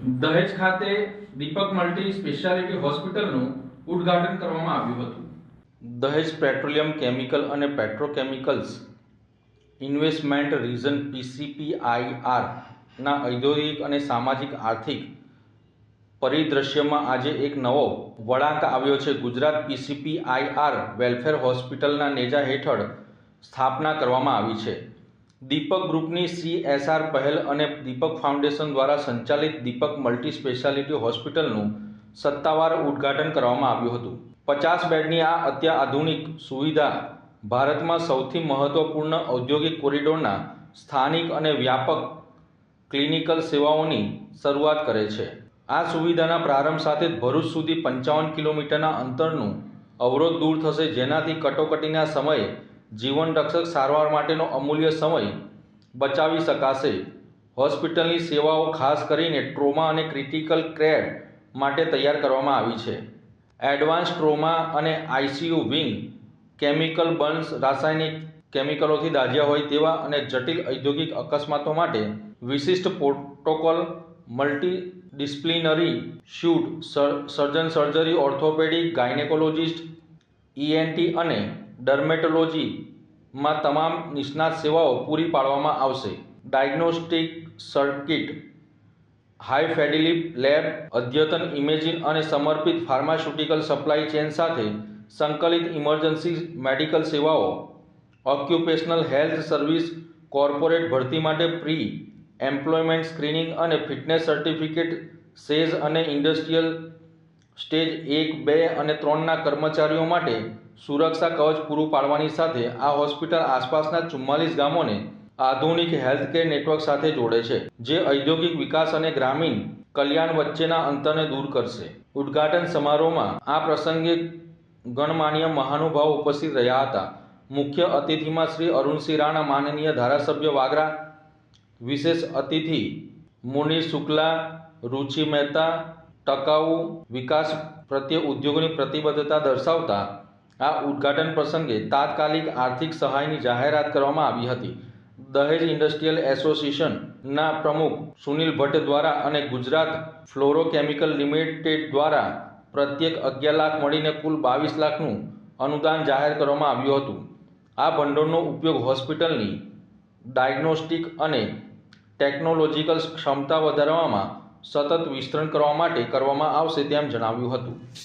દહેજ ખાતે દીપક multi speciality હોસ્પિટલનું ઉદ્ઘાટન કરવામાં આવ્યું હતું. દહેજ પેટ્રોલિયમ કેમિકલ અને પેટ્રોકેમિકલ્સ ઇન્વેસ્ટમેન્ટ રિઝન પીસીપીઆઈઆર ના ઔદ્યોગિક અને સામાજિક આર્થિક પરિદ્રશ્યમાં આજે એક નવો વળાંક આવ્યો છે. ગુજરાત પીસીપીઆઈઆર વેલફેર હોસ્પિટલના નેજા હેઠળ સ્થાપના કરવામાં આવી છે. દીપક ગ્રુપની સીએસઆર પહેલ અને દીપક ફાઉન્ડેશન દ્વારા સંચાલિત દીપક મલ્ટી સ્પેશિયાલિટી હોસ્પિટલનું સત્તાવાર ઉદ્ઘાટન કરવામાં આવ્યું હતું. પચાસ બેડની આ અત્યાધુનિક સુવિધા ભારતમાં સૌથી મહત્વપૂર્ણ ઔદ્યોગિક કોરિડોરના સ્થાનિક અને વ્યાપક ક્લિનિકલ સેવાઓની શરૂઆત કરે છે. આ સુવિધાના પ્રારંભ સાથે જ ભરૂચ સુધી પંચાવન કિલોમીટરના અંતરનું અવરોધ દૂર થશે જેનાથી કટોકટીના સમયે જીવનરક્ષક સારવાર માટેનો અમૂલ્ય સમય બચાવી શકાશે. હોસ્પિટલની સેવાઓ ખાસ કરીને ટ્રોમા અને ક્રિટિકલ કેર માટે તૈયાર કરવામાં આવી છે. એડવાન્સ ટ્રોમા અને આઈસીયુ વિંગ, કેમિકલ બર્ન્સ રાસાયણિક કેમિકલોથી દાઝ્યા હોય તેવા અને જટિલ ઔદ્યોગિક અકસ્માતો માટે વિશિષ્ટ protocol multi ડિસ્પ્લિનરી shoot surgeon surgery, orthopaedic, gynaecologist ENT અને ડર્મેટોલોજીમાં તમામ નિષ્ણાત સેવાઓ પૂરી પાડવામાં આવશે. ડાયગ્નોસ્ટિક સર્કિટ, હાઈ ફેડિલિપ લેબ, અદ્યતન ઇમેજિંગ અને સમર્પિત ફાર્માસ્યુટિકલ સપ્લાય ચેન સાથે સંકલિત ઇમરજન્સી મેડિકલ સેવાઓ. ઓક્યુપેશનલ હેલ્થ સર્વિસ કોર્પોરેટ ભરતી માટે પ્રી એમ્પ્લોયમેન્ટ સ્ક્રીનિંગ અને ફિટનેસ સર્ટિફિકેટ સેઝ અને ઇન્ડસ્ટ્રીયલ સ્ટેજ એક, બે અને ત્રણના કર્મચારીઓ માટે સુરક્ષા કવચ પૂરું પાડવાની સાથે આ હોસ્પિટલ આસપાસના ચુમ્માલીસ ગામોને આધુનિક હેલ્થકેર નેટવર્ક સાથે જોડે છે, જે ઔદ્યોગિક વિકાસ અને ગ્રામીણ કલ્યાણ વચ્ચેના અંતરને દૂર કરશે. ઉદ્ઘાટન સમારોહમાં આ પ્રસંગે ગણમાન્ય મહાનુભાવ ઉપસ્થિત રહ્યા હતા. મુખ્ય અતિથિમાં શ્રી અરુણસિંહ રાણા, માનનીય ધારાસભ્ય વાગરા, વિશેષ અતિથિ મુનિ શુક્લા, રુચિ મહેતા ટકાઉ વિકાસ પ્રત્યે ઉદ્યોગોની પ્રતિબદ્ધતા દર્શાવતા આ ઉદ્ઘાટન પ્રસંગે તાત્કાલિક આર્થિક સહાયની જાહેરાત કરવામાં આવી હતી. દહેજ ઇન્ડસ્ટ્રીયલ એસોસિએશનના પ્રમુખ સુનિલ ભટ્ટ દ્વારા અને ગુજરાત ફ્લોરોકેમિકલ લિમિટેડ દ્વારા પ્રત્યેક અગિયાર લાખ મળીને કુલ બાવીસ લાખનું અનુદાન જાહેર કરવામાં આવ્યું હતું. આ ભંડોળનો ઉપયોગ હોસ્પિટલની ડાયગ્નોસ્ટિક અને ટેકનોલોજીકલ ક્ષમતા વધારવામાં સતત વિસ્તરણ કરવા માટે કરવામાં આવશે તેમ જણાવ્યું હતું.